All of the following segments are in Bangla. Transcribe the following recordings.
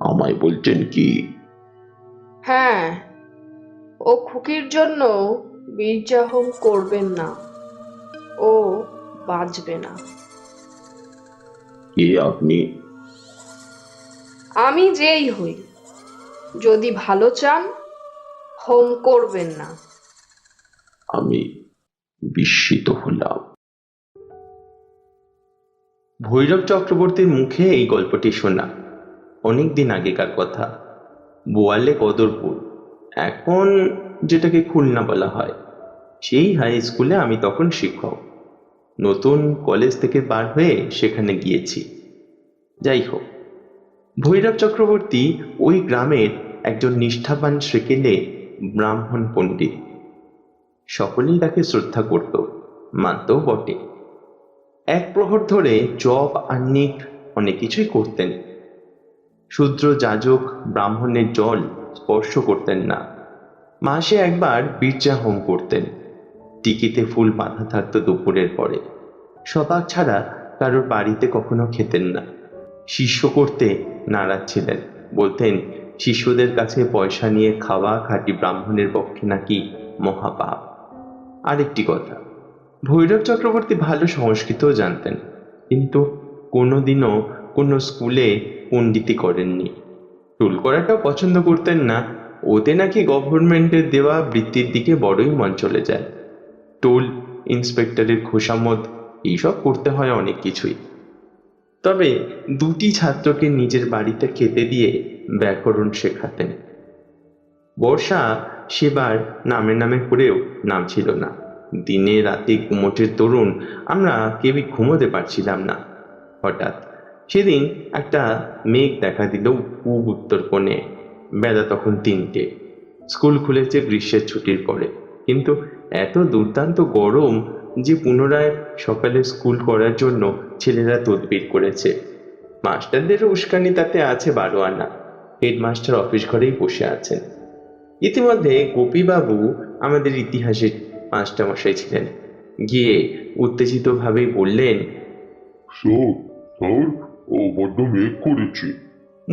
আমায় বলছেন কি? হ্যাঁ ও খুকির জন্য বীর্যাহম করবেন না। ও বাঁচবে না। কে আপনি? আমি যেই হই। যদি ভালো চান হোম করবেন না। আমি বিস্মিত হলাম। ভৈরব চক্রবর্তীর মুখে এই গল্পটি শোনা। অনেক দিন আগেকার কথা। বোয়ালে কদরপুর। এখন যেটাকে খুলনা বলা হয়, সেই হাই স্কুলে আমি তখন শিক্ষক। নতুন কলেজ থেকে বার হয়ে সেখানে গিয়েছি। যাই হোক, ভৈরব চক্রবর্তী ওই গ্রামের একজন নিষ্ঠাবান সেকেলে ব্রাহ্মণ পণ্ডিত। সকলেই তাকে শ্রদ্ধা করত, মানতেও বটে। এক প্রহর ধরে জপ আহ্নিক অনেক কিছুই করতেন। শূদ্র যাজক ব্রাহ্মণের জল স্পর্শ করতেন না। মাসে একবার বীর্যা হোম করতেন। টিকিতে ফুল বাঁধা থাকত দুপুরের পরে। সবাক ছাড়া কারোর বাড়িতে কখনো খেতেন না। শিষ্য করতে নারাজ ছিলেন। বলতেন শিষ্যদের কাছে পয়সা নিয়ে খাওয়া খাঁটি ব্রাহ্মণের পক্ষে নাকি মহাপাপ। আরেকটি কথা, ভৈরব চক্রবর্তী ভালো সংস্কৃতও জানতেন। কিন্তু কোনোদিনও কোনো স্কুলে পণ্ডিতি করেননি। টুল করাটাও পছন্দ করতেন না। ওতে নাকি গভর্নমেন্টের দেওয়া বৃত্তির দিকে বড়ই মন চলে যায়। টোল, ইন্সপেক্টরের খোসামত এইসব করতে হয় অনেক কিছুই। তবে দুটি ছাত্রকে নিজের বাড়িতে খেতে দিয়ে ব্যাকরণ শেখাতেন। বর্ষা সেবার নামে নামে করেও নাম ছিল না। দিনে রাতে ঘুমোটের তরুণ আমরা কেউই ঘুমোতে পারছিলাম না। হঠাৎ সেদিন একটা মেঘ দেখা দিল পূব উত্তর কোণে। বেলা তখন তিনটে। স্কুল খুলেছে গ্রীষ্মের ছুটির পরে। কিন্তু এত দুর্দান্ত গরম যে পুনরায় সকালে স্কুল করার জন্য ছেলেরা তদবির করেছে। মাস্টারদেরও উস্কানি তাতে আছে বারো আনা হেডমাস্টার অফিস ঘরেই বসে আছেন। ইতিমধ্যে গোপীবাবু আমাদের ইতিহাসের মাস্টারমশাই ছিলেন। গিয়ে উত্তেজিতভাবেই বললেন ও বড্ড মেঘ করেছে।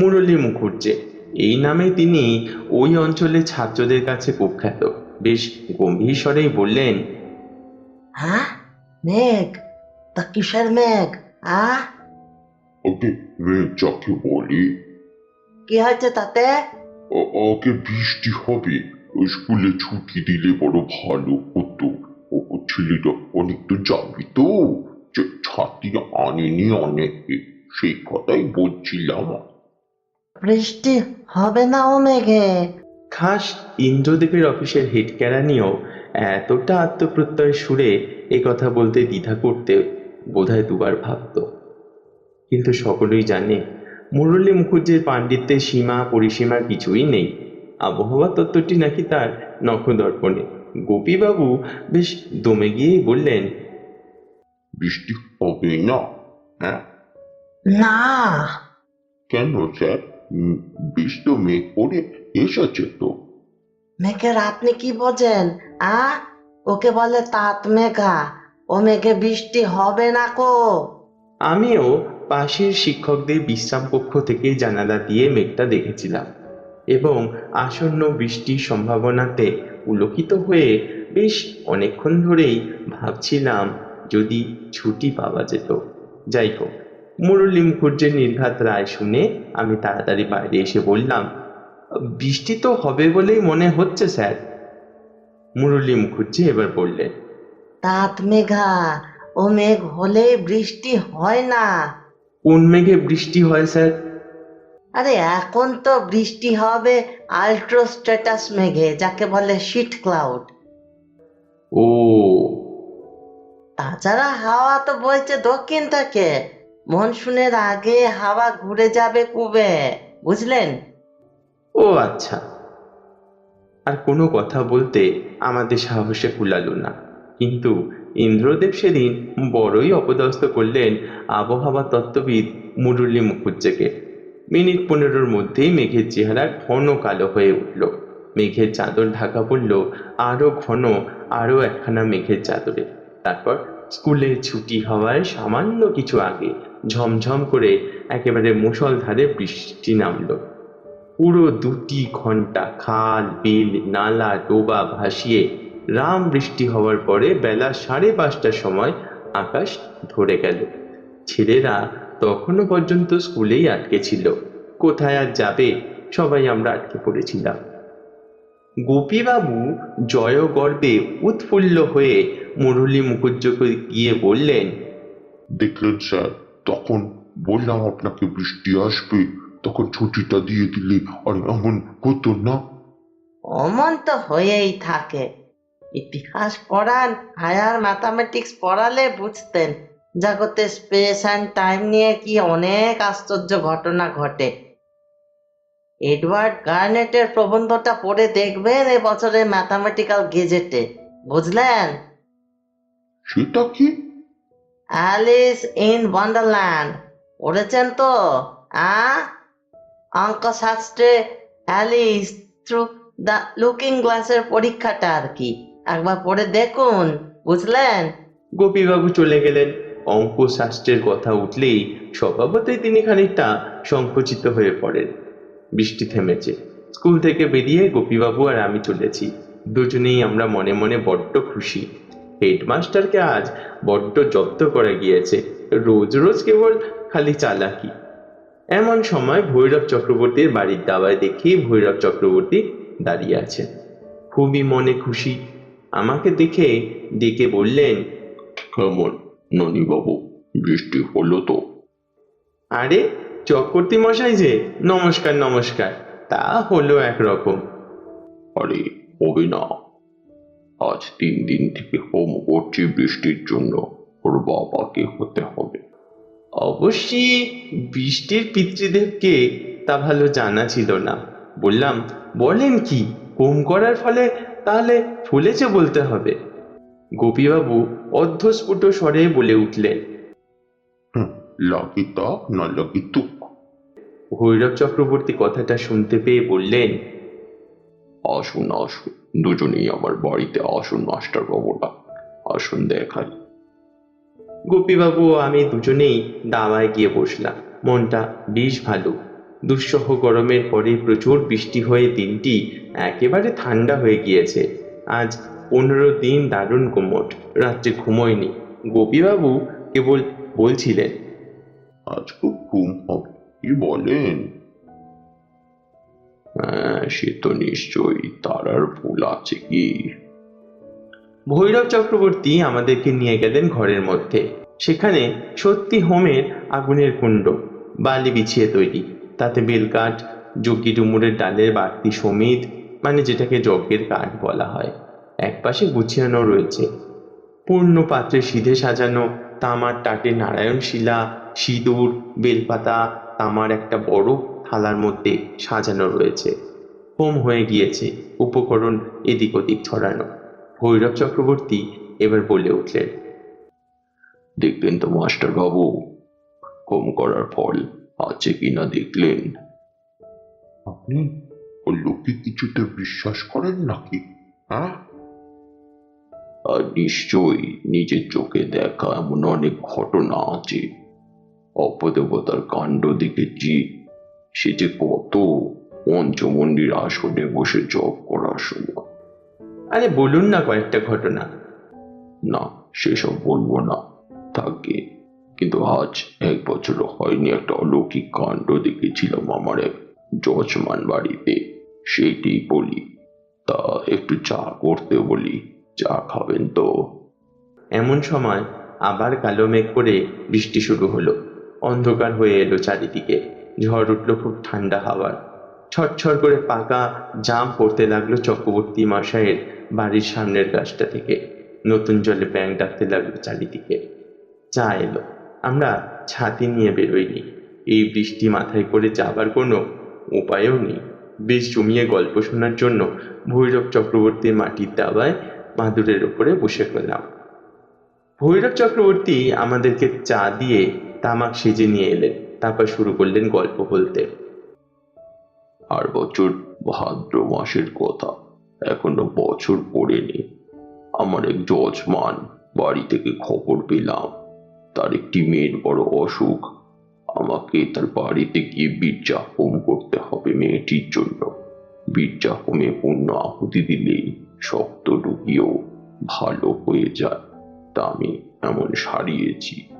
মুরলী মুখুজ্জে এই নামে তিনি ওই অঞ্চলের ছাত্রদের কাছে কুখ্যাত। বেশ গম্ভীর স্বরেই বললেন হ্যাঁ? মেঘ? তা কিসের মেঘ আ? ওকে মেঘ যাকে বলে। কি হয়েছে তাতে? আ- আগে বৃষ্টি হবে। ওই স্কুলে ছুটি দিলে বড় ভালো হতো। ও ও ছেলেটা অনেক তো যাবে তো। ছাতি আনেনি অনেকে সেই কথাই বলছিলাম। বৃষ্টি হবে না ও মেঘে খাস ইন্দ্রদেবের অফিসের হেড কেরানিও এতটা আত্মপ্রত্যয় সুরে এ কথা বলতে দ্বিধা করতে বোধহয় দুবার ভাবত। কিন্তু সকলেই জানে মুরলী মুখুজ্জের পাণ্ডিত্যের সীমা পরিসীমা কিছুই নেই। আবহাওয়া তত্ত্বটি নাকি তার নখদর্পণে। গোপীবাবু বেশ দমে গিয়েই বললেন বৃষ্টি হবে না হ্যাঁ? না। কেন স্যার? উম, তো মেঘ করে এসেছে তো। মেঘের আপনি কি বোঝেন আ? ওকে বলে তাঁত মেঘা। ও মেঘে বৃষ্টি হবে না কো? আমিও পাশের শিক্ষকদের বিশ্রাম কক্ষ থেকে জানালা দিয়ে মেঘটা দেখেছিলাম এবং আসন্ন বৃষ্টির সম্ভাবনাতে পুলকিত হয়ে বেশ অনেকক্ষণ ধরেই ভাবছিলাম যদি ছুটি পাওয়া যেত। যাই হোক মুরলী মুখুজ্জের নির্ঘাত রায় শুনে আমি তাড়াতাড়ি বাইরে এসে বললাম বৃষ্টি তো হবে বলেই মনে হচ্ছে স্যার। মুরলী মুখুজ্জি এবার বললেন তাঁত মেঘা ও মেঘ হলে বৃষ্টি হয় না। কোন মেঘে বৃষ্টি হয় স্যার? আরে এখন তো বৃষ্টি হবে আল্ট্রোস্ট্যাটাস মেঘে যাকে বলে শিট ক্লাউড। ও। তাছাড়া হাওয়া তো বইছে দক্ষিণ থেকে। মনসুনের আগে হাওয়া ঘুরে যাবে কুবে, বুঝলেন? ও আচ্ছা। আর কোনো কথা বলতে আমাদের সাহসে কুলালো না। কিন্তু ইন্দ্রদেব সেদিন বড়ই অপদস্থ করলেন আবহাওয়া তত্ত্ববিদ মুরলী মুখুজ্জেকে। মিনিট পনেরোর মধ্যেই মেঘের চেহারা ঘন কালো হয়ে উঠল। মেঘের চাদর ঢাকা পড়ল আরও ঘন, আরও একখানা মেঘের চাদরে। তারপর স্কুলে ছুটি হওয়ার সামান্য কিছু আগে ঝমঝম করে একেবারে মুষলধারে বৃষ্টি নামলো। পুরো দুটি ঘণ্টা খাল, বিল, নালা, ডোবা ভাসিয়ে রাম বৃষ্টি হওয়ার পরে বেলা সাড়ে পাঁচটার সময় আকাশ ধরে গেল। ছেলেরা তখনও পর্যন্ত স্কুলেই আটকে ছিল। কোথায় আর যাবে? সবাই আমরা আটকে পড়েছিলাম। গোপীবাবু জয় গর্বে উৎফুল্ল হয়ে মুরলী মুখুজ্জকে গিয়ে বললেন দেখলেন স্যার তখন বললাম আপনাকে বৃষ্টি আসবে তখন ছুটিটা দিয়ে দিলে আর এমন হতো না। অমন তো হয়েই থাকে। ইতিহাস পড়ান হায়ার ম্যাথামেটিক্স পড়ালে বুঝতেন। জগতে স্পেস অ্যান্ড টাইম নিয়ে কি অনেক আশ্চর্য ঘটনা ঘটে। এডওয়ার্ড গার্নেটের প্রবন্ধটা পড়ে দেখবেন এ বছরের ম্যাথামেটিক্যাল গেজেটে বুঝলেন? সেটা কি? অ্যালিস ইন ওয়ান্ডারল্যান্ড পড়েছেন তো? আ? অঙ্কশাস্ত্রে অ্যালিস থ্রু দ্য লুকিং গ্লাসের পরীক্ষাটা আর কি। একবার পড়ে দেখুন বুঝলেন? গোপীবাবু চলে গেলেন। অঙ্ক শাস্ত্রের কথা উঠলেই স্বভাবতই তিনি খানিকটা সংকুচিত হয়ে পড়েন। বৃষ্টি থেমেছে। স্কুল থেকে বেরিয়ে গোপীবাবু আর আমি চলেছি। দুজনেই আমরা মনে মনে বড্ড খুশি। হেডমাস্টারকে আজ বড্ড জব্দ করা গিয়েছে। রোজ রোজ কেবল খালি চালাকি। এমন সময় ভৈরব চক্রবর্তীর বাড়ির দাওয়ায় দেখি ভৈরব চক্রবর্তী দাঁড়িয়ে আছেন। খুবই মনে খুশি। আমাকে দেখে ডেকে বললেন কেমন ননি বাবু বৃষ্টি হলো তো? আরে চক্রবর্তী মশাই যে নমস্কার নমস্কার। তা হলো একরকম। আরে হবে না। আজ তিন দিন থেকে হোম করছি বৃষ্টির জন্য। ওর বাবাকে হতে হবে। অবশ্যই বৃষ্টির পিতৃদেবকে তা ভালো জানা ছিল না। বললাম বলেন কি হোম করার ফলে তাহলে ফুলেছে বলতে হবে। গোপীবাবু অর্ধস্ফুট স্বরে বলে উঠলেন লাগে তাক না লাগে তুক ভৈরব চক্রবর্তী কথাটা শুনতে পেয়ে বললেন আসুন আসুন দুজনেই আমার বাড়িতে আসুন মাস্টার বাবুরা আসুন দেখাই। গোপীবাবু ও আমি দুজনেই দাওয়ায় গিয়ে বসলাম। মনটা বেশ ভালো। দুঃসহ গরমের পরে প্রচুর বৃষ্টি হয়ে দিনটি একেবারে ঠান্ডা হয়ে গিয়েছে। আজ পনেরো দিন দারুণ কোমট রাত্রে ঘুমোয়নি। গোপীবাবু কেবল বলছিলেন আজ খুব ঘুম হবে। কি বলেন হ্যাঁ সে তো নিশ্চয়ই তার আর ভুল আছে কি? ভৈরব চক্রবর্তী আমাদেরকে নিয়ে গেলেন ঘরের মধ্যে। সেখানে সত্যি হোমের আগুনের কুণ্ড, বালি বিছিয়ে তৈরি। তাতে বেলকাঠ যজ্ঞি ডুমুরের ডালের বাড়তি সমিত মানে যেটাকে যজ্ঞের কাঠ বলা হয়, একপাশে গুছিয়ানো রয়েছে। পূর্ণ পাত্রে সিধে সাজানো তামার টাটে নারায়ণ শিলা সিঁদুর, বেলপাতা তামার একটা বড় থালার মধ্যে সাজানো রয়েছে। হোম হয়ে গিয়েছে উপকরণ এদিক ওদিক ছড়ানো। ভৈরব চক্রবর্তী এবার বলে উঠলেন দেখলেন তো মাস্টার বাবু হোম করার ফল আছে কিনা দেখলেন? আপনি ও লোকে কিছুতে বিশ্বাস করেন নাকি হ্যাঁ? আর নিশ্চয়ই নিজের চোখে দেখা এমন অনেক ঘটনা আছে। অপদেবতার কাণ্ড দেখেছি। সে যে কত পঞ্চমন্দির আসনে বসে জপ করার সময় আরে বলুন না কয়েকটা ঘটনা। না সেসব বলব না থাকে। কিন্তু আজ এক বছর হয়নি একটা অলৌকিক কাণ্ড দেখেছিলাম আমার এক যজমান বাড়িতে। সেইটি বলি। তা একটু চা করতে বলি চা খাবেন তো? এমন সময় আবার কালো মেঘ করে বৃষ্টি শুরু হলো। অন্ধকার হয়ে এলো চারিদিকে। ঝড় উঠল খুব ঠান্ডা হাওয়ার ছটছর করে পাকা জাম পড়তে লাগল চক্রবর্তী মশাইয়ের বাড়ির সামনের গাছটা থেকে। নতুন জলে ব্যাং ডাকতে লাগল চারিদিকে। চা এলো। আমরা ছাতি নিয়ে বেরোইনি। এই বৃষ্টি মাথায় করে যাবার কোনো উপায়ও নেই। বেশ জমিয়ে গল্প শোনার জন্য ভৈরব চক্রবর্তীর মাটির দাবায় মাদুরের ওপরে বসে পড়লাম। ভৈরব চক্রবর্তী আমাদেরকে চা দিয়ে তামাক সেজে নিয়ে এলেন, তারপর শুরু করলেন গল্প বলতে। আর বছর ভাদ্র মাসের কথা এখনও বছর পড়েনি। আমার এক যজমান বাড়ি থেকে খবর পেলাম, তার একটি মেয়ের বড় অসুখ। আমাকে তার বাড়িতে গিয়ে বীর্যা হোম করতে হবে মেয়েটির জন্য। বীর্যা হোমে পূর্ণ আহুতি দিলেই শক্ত রুগীও ভালো হয়ে যায়। তা আমি এমন সারিয়েছি।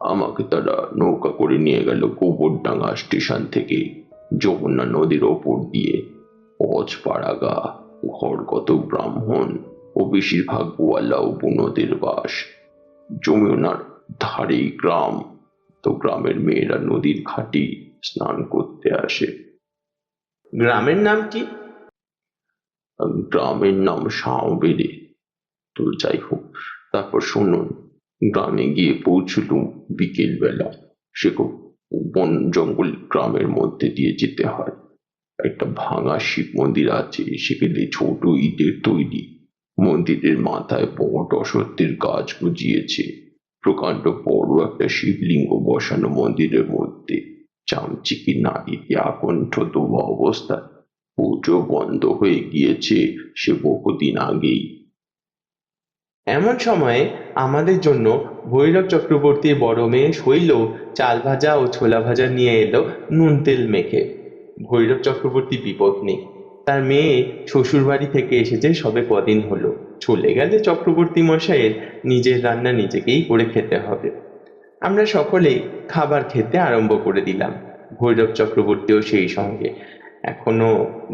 আমাকে তারা নৌকা করে নিয়ে গেল গোবরডাঙ্গা স্টেশন থেকে। যমুনা নদীর ওপর দিয়ে অজপাড়াগা ঘরগত ব্রাহ্মণ ও বেশিরভাগ গোয়ালা ও বুনদের বাস। যমুনার ধারেই গ্রাম। তো গ্রামের মেয়েরা নদীর ঘাটি স্নান করতে আসে। গ্রামের নাম কি? গ্রামের নাম সাঁওবেড়ে তো যাই হোক তারপর শুনুন। গ্রামে গিয়ে পৌঁছলুম বিকেল বেলা সে খুব বন জঙ্গল গ্রামের মধ্যে দিয়ে যেতে হয়। একটা ভাঙা শিব মন্দির আছে, সেখানে ছোট ইটের তৈরি। মন্দিরের মাথায় বট অসত্যের গাছ বুঝিয়েছে প্রকাণ্ড বড় একটা শিবলিঙ্গ বসানো মন্দিরের মধ্যে। চামচিকি নারীতে আকণ্ঠ দোয়া অবস্থায়। পুজো বন্ধ হয়ে গিয়েছে সে বহুদিন আগেই। এমন সময়ে আমাদের জন্য ভৈরব চক্রবর্তীর বড় মেয়ে শৈল চাল ভাজা ও ছোলা ভাজা নিয়ে এলো নুন তেল মেখে। ভৈরব চক্রবর্তী বিপদ নেই তার মেয়ে শ্বশুর বাড়ি থেকে এসেছে সবে কদিন হলো। চলে গেলে চক্রবর্তী মশাইয়ের নিজের রান্না নিজেকেই করে খেতে হবে। আমরা সকলেই খাবার খেতে আরম্ভ করে দিলাম। ভৈরব চক্রবর্তীও সেই সঙ্গে। এখনও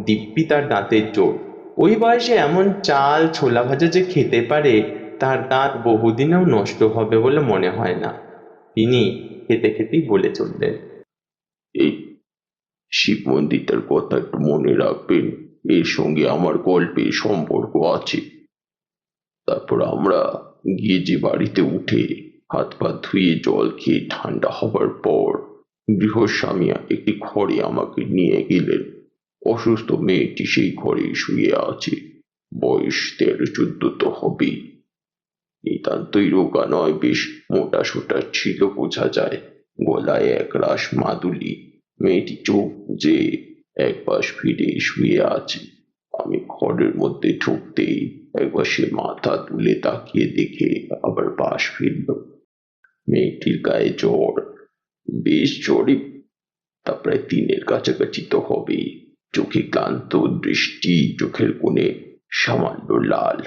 দিব্যি তার দাঁতের জোর। ওই বয়সে এমন চাল, ছোলা ভাজা যে খেতে পারে, তার দাঁত বহুদিনেও নষ্ট হবে বলে মনে হয় না। তিনি খেতে খেতেই বলে চললেন। এই শিব মন্দিরটার কথা একটু মনে রাখবেন। এর সঙ্গে আমার গল্পের সম্পর্ক আছে। তারপর আমরা গিয়ে যে বাড়িতে উঠে হাত পা ধুয়ে জল খেয়ে ঠান্ডা হবার পর গৃহস্বামী একটি ঘরে আমাকে নিয়ে গেলেন। অসুস্থ মেয়েটি সেই ঘরে শুয়ে আছে। বয়স তেরো চোদ্দ তো হবেই। নিতান্তই রোগা নয়, বেশ মোটা সোটা ছিল বোঝা যায়। গলায় এক রাস মাদুলি। মেয়েটি চোখ বুঝে এক পাশ ফিরে শুয়ে আছে। আমি ঘরের মধ্যে ঢুকতেই একবার সে মাথা তুলে তাকিয়ে দেখে আবার পাশ ফিরল। মেয়েটির গায়ে জ্বর। বেশ জ্বরে তা প্রায় তিনের কাছাকাছি তো হবেই। চোখে ক্লান্ত দৃষ্টি চোখের কোণে সামান্য লাল।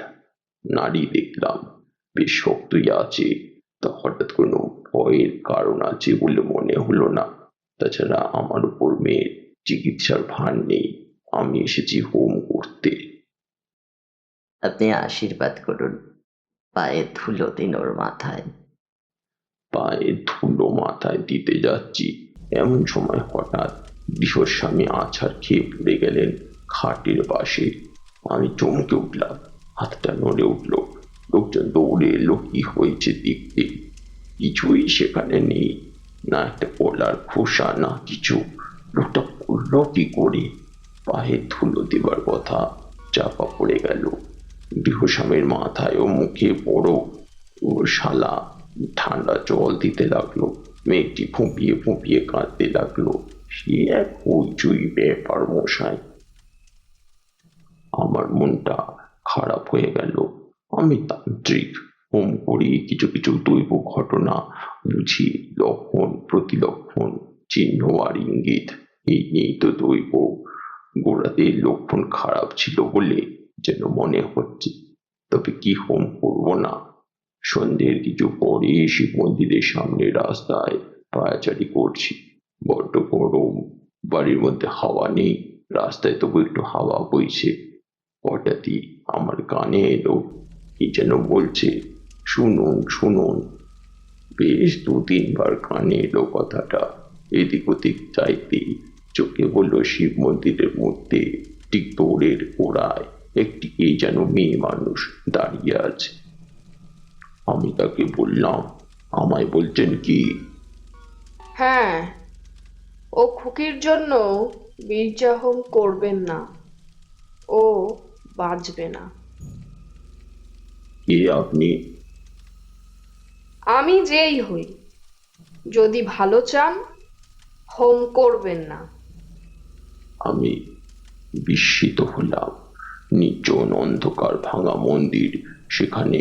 নারী দেখলাম বেশ শক্তই আছে। তা হঠাৎ কোনো ভয়ের কারণ আছে বলে মনে হলো না। তাছাড়া আমার উপর মেয়ের চিকিৎসার ভার নেই। আমি এসেছি হোম করতে। আপনি আশীর্বাদ করুন। পায়ে ধুলো দিন ওর মাথায়। পায়ে ধুলো মাথায় দিতে যাচ্ছি। এমন সময় হঠাৎ গৃহস্বামী আছাড় খেয়ে পড়ে গেলেন খাটের পাশে। আমি চমকে উঠলাম, হাতটা নড়ে উঠল। লোকজন দৌড়ে এলো, কি হয়েছে দেখতে। কিছুই সেখানে নেই, না একটা কলার খোসা, না কিছু। লোকটা পড়ল কি করে? পায়ে ধুলো দেবার কথা, চাপা পড়ে গেল। গৃহস্বামীর মাথায় ও মুখে বড় ও শালা ঠান্ডা জল দিতে লাগল। মেয়েটি ফুঁপিয়ে ফুঁপিয়ে কাঁদতে লাগল। সে এক হইচই ব্যাপার মশাই আমার মনটা খারাপ হয়ে গেল। আমি তান্ত্রিক। হোম করি কিছু কিছু দৈব ঘটনা বুঝি, লক্ষণ, প্রতিলক্ষণ, চিহ্ন আর ইঙ্গিত। এই নিয়েই তো দৈব গোড়াতে লক্ষণ খারাপ ছিল বলে যেন মনে হচ্ছে। তবে কি হোম করব না? সন্ধ্যের কিছু পরে শিব মন্দিরের সামনে রাস্তায় পায়াচারি করছি। বড্ড গরম বাড়ির মধ্যে হাওয়া নেই। রাস্তায় তবু একটু হাওয়া বইছে। হঠাৎই আমার কানে এলো, কি যেন বলছে, শুনুন শুনুন। বেশ দু তিনবার কানে এলো কথাটা। এদিক ওদিক চাইতেই চোখে বলল শিব মন্দিরের মধ্যে ঠিক দৌড়ের গোড়ায় একটি এই যেন মেয়ে মানুষ দাঁড়িয়ে আছে। আমি তাকে বললাম, আমায় বলছেন কি? হ্যাঁ ও খুকির জন্য বীর্যাহম করবেন না। ও বাঁচবে না। কে আপনি? আমি যেই হই। যদি ভালো চান হোম করবেন না। আমি বিস্মিত হলাম। নির্জন অন্ধকার ভাঙা মন্দির সেখানে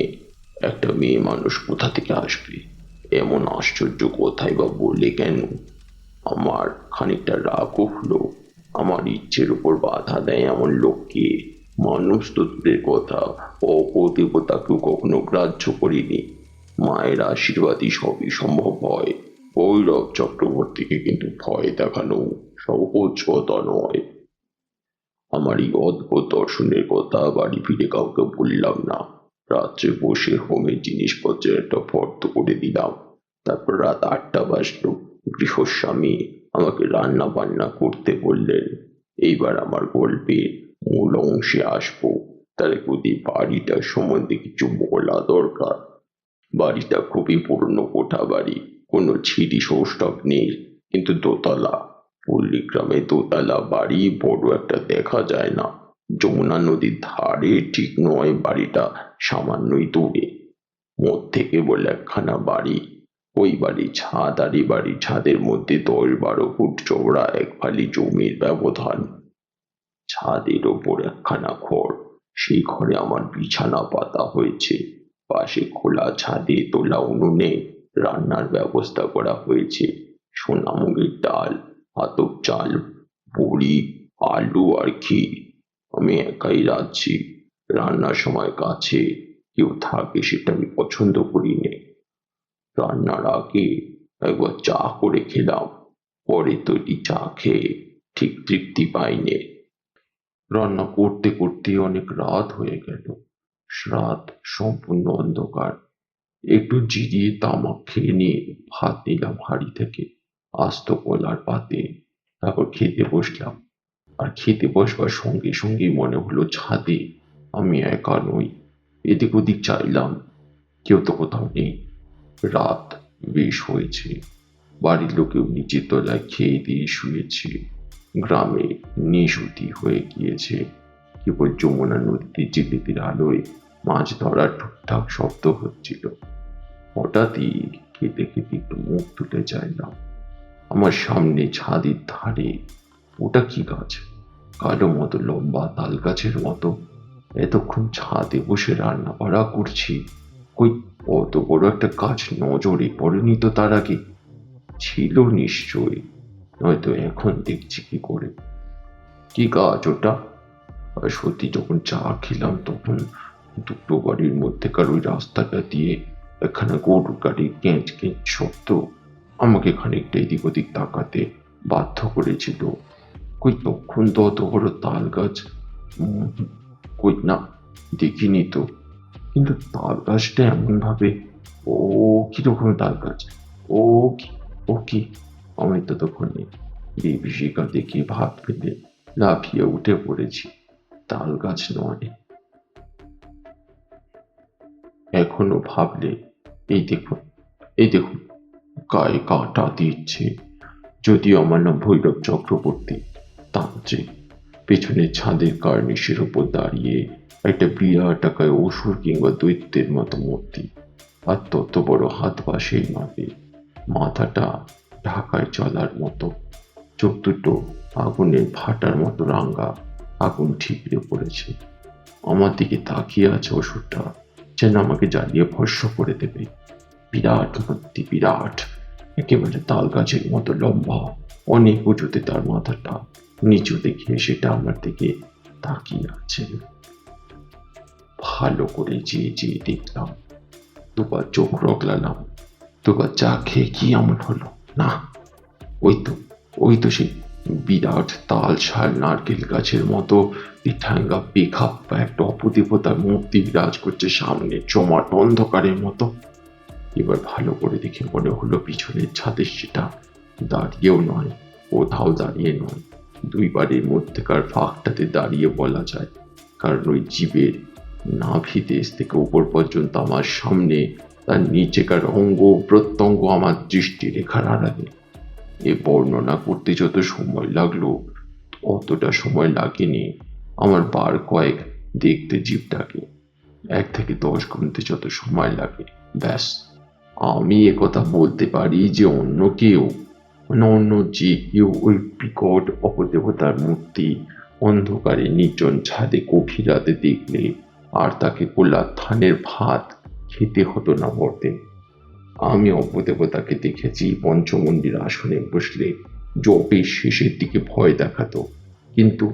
একটা মেয়ে মানুষ কোথা থেকে আসবে? এমন আশ্চর্য কথাই বা বললে কেন? আমার খানিকটা রাগ হলো। আমার ইচ্ছের উপর বাধা দেয় এমন লোককে। মানুষ তো দূরের কথা, অপদেবতাকেও কখনো গ্রাহ্য করিনি। মায়ের আশীর্বাদই সবই সম্ভব হয়। ভৈরব চক্রবর্তীকে কিন্তু ভয় দেখানো সহজ কথা নয়। আমার এই অদ্ভুত দর্শনের কথা বাড়ি ফিরে কাউকে বললাম না। রাত্রে বসে হোমের জিনিসপত্রের একটা ফর্দ করে দিলাম। তারপর রাত আটটা বাজলো। গৃহস্বামী আমাকে রান্না বান্না করতে বললেন। এইবার আমার গল্পের মূল অংশে আসব। তার যদি বাড়িটা সম্বন্ধে কিছু বলা দরকার। বাড়িটা খুবই পুরনো কোঠা বাড়ি, কোনো ছিরি সৌষ্ঠক নেই, কিন্তু দোতলা। পল্লীগ্রামে দোতলা বাড়ি বড় একটা দেখা যায় না। যমুনা নদীর ধারে ঠিক নয় বাড়িটা, সামান্যই দূরে। মধ্যে কেবল একখানা বাড়ি। ওই বাড়ি ছাদ আর বাড়ি ছাদের মধ্যে দশ বারো ফুট চওড়া এক ফালি জমির ব্যবধান। ছাদের ওপর একখানা ঘর, সেই ঘরে আমার বিছানা পাতা হয়েছে। পাশে খোলা ছাদে তোলা উনুনে রান্নার ব্যবস্থা করা হয়েছে। সোনামুগের ডাল আতপ চাল, বড়ি, আলু আর ক্ষীর। আমি একাই রাঁধছি। রান্নার সময় কাছে কেউ থাকে সেটা আমি পছন্দ করি নে রান্নার আগে একবার চা করে খেলাম পরে তৈরি চা খেয়ে ঠিক তৃপ্তি পাইনি রান্না করতে করতে অনেক রাত হয়ে গেল। রাত সম্পূর্ণ অন্ধকার। একটু জিরিয়ে তামাক খেয়ে নিয়ে ভাত নিলাম হাড়ি থেকে। আস্ত কলার পাতে। তারপর খেতে বসলাম। আর খেতে বসবার সঙ্গে সঙ্গেই মনে হলো ছাদে আমি একা নই। এদিক ওদিক চাইলাম। কেউ তো কোথাও নেই। রাত বেশ হয়েছে। বাড়ির লোকেও নিচের তলায় খেয়ে দিয়ে শুয়েছে। গ্রামে নিশুতি হয়ে গিয়েছে। কেবল যমুনা নদীতে জেলেদের আলোয় মাছ ধরার টুকটাক শব্দ হচ্ছিল। হঠাৎই খেতে খেতে একটু মুখ তুলে চাইলাম। আমার সামনে ছাদের ধারে, ওটা কি গাছ? কালো মতো লম্বা তাল গাছের মতো। এতক্ষণ ছাদে বসে রান্না বাড়া করছি। কই অত বড় একটা গাছ নজরে পড়েনি তো তার আগে? ছিল নিশ্চয়ই। নয়তো এখন দেখছি কি করে। কি গাছ ওটা? সত্যি যখন চা খেলাম তখন দুটো বাড়ির মধ্যেকার ওই রাস্তাটা দিয়ে একখানা গরুর গাড়ির কেঁচ কেঁচ শব্দ আমাকে খানিকটা এদিক ওদিক তাকাতে বাধ্য করেছিল। কই তখন তো অত বড় তাল গাছ? কই না, দেখিনি তো। কিন্তু তাল গাছটা এমন ভাবে ও কীরকম তাল গাছ ও কি ও কি? আমি তো তখন দেবীশিকা দেখে ভাত ফেলে লাফিয়ে উঠে পড়েছি। তাল গাছ নয়। এখনও ভাবলে, এই দেখুন এই দেখুন, গায়ে কাটা দিচ্ছে। যদিও আমার নাম ভৈরব চক্রবর্তী তান্ত্রিক পেছনে ছাদের কার্নিশের উপর দাঁড়িয়ে একটা বিরাট আকায় অসুর কিংবা দৈত্যের মতো মূর্তি আর তত বড় হাত পা সেই মাপে মাথাটা ঢাকায় চলার মতো চোখ দুটো আগুনের ভাটার মতো রাঙ্গা আগুন ঠিকরে পড়েছে আমার দিকে তাকিয়ে আছে অসুরটা যেন আমাকে জ্বালিয়ে ভস্য করে দেবে বিরাট মূর্তি বিরাট একেবারে তাল গাছের মতো লম্বা অনেক উঁচুতে তার মাথাটা নিচু দেখে সেটা আমার দিকে তাকিয়ে আছে ভালো করে চেয়ে চেয়ে দেখলাম। দুবার চোখ রগলালাম, দুবার চা খেয়ে কি এমন হলো? না, ওই তো ওই তো সেই বিরাট তাল ছাল নারকেল গাছের মতো পেখা বা একটা অপদেবতার মূর্তি বিরাজ করছে সামনে জমাট অন্ধকারের মতো। এবার ভালো করে দেখে মনে হলো পিছনের ছাদের সেটা দাঁড়িয়েও নয়, কোথাও দাঁড়িয়ে নয়। দুই বাড়ির মধ্যেকার ফাঁকটাতে দাঁড়িয়ে বলা যায়, কারণ ওই জীবের নাভি দেশ থেকে উপর পর্যন্ত আমার সামনে তার নিচেকার অঙ্গ প্রত্যঙ্গ আমার দৃষ্টি রেখার আড়ালে। এ বর্ণনা করতে যত সময় লাগল, অতটা সময় লাগেনি আমার বার কয়েক দেখতে জীবটাকে। এক থেকে দশ গুনতে যত সময় লাগে, ব্যাস। আমি একথা বলতে পারি যে অন্য কেউ মানে অন্য যে কেউ ওই বিকট অপদেবতার মূর্তি অন্ধকারে নির্জন ছাদে গভীর রাতে দেখলে আর তাকে কোলা ধানের ভাত খেতে হতো না বটে আমি অপদেবতাকে দেখেছি পঞ্চমন্দির আসনে বসলে জপের শেষের দিকে ভয় দেখাতো। কিন্তু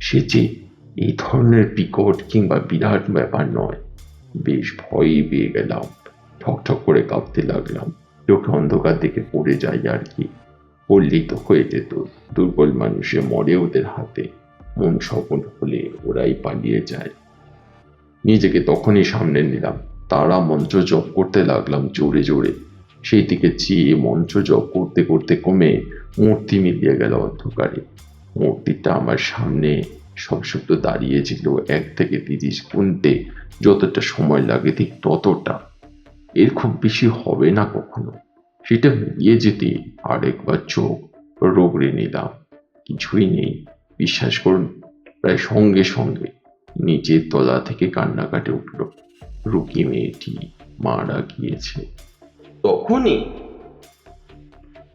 সে যে এই ধরনের বিকট কিংবা বিরাট ব্যাপার নয়, বেশ ভয়ই পেয়ে গেলাম, ঠকঠক করে কাঁপতে লাগলাম। চোখে অন্ধকার দিকে পড়ে যায় আর কি। পড়লেই তো হয়ে যেত দুর্বল মানুষে মরে ওদের হাতে। মন স্বপন হলে ওরাই পালিয়ে যায়। নিজেকে তখনই সামনে নিলাম। তারা মঞ্চ জপ করতে লাগলাম জোরে জোরে। সেই দিকে চেয়ে মঞ্চ জপ করতে করতে কমে মূর্তি মিলিয়ে গেল অন্ধকারে। মূর্তিটা আমার সামনে সব সবশব্দ দাঁড়িয়েছিল এক থেকে তিরিশ গুনতে যতটা সময় লাগে ঠিক ততটা। এর খুব বেশি হবে না কখনো। সেটা মিলিয়ে যেতে আরেকবার চোখ রোগড়ে নিলাম। কিছুই নেই। বিশ্বাস করুন, প্রায় সঙ্গে সঙ্গে নিচের তলা থেকে কান্নাকাটি উঠল। রুকি মেয়েটি মারা গিয়েছে। তখনই?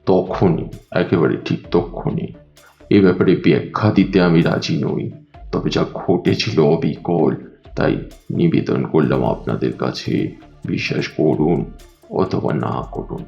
তখনই একেবারে ঠিক তখনই। এ ব্যাপারে ব্যাখ্যা দিতে আমি রাজি নই। তবে যা ঘটেছিল অবিকল তাই নিবেদন করলাম আপনাদের কাছে। বিশ্বাস করুন অথবা না করুন।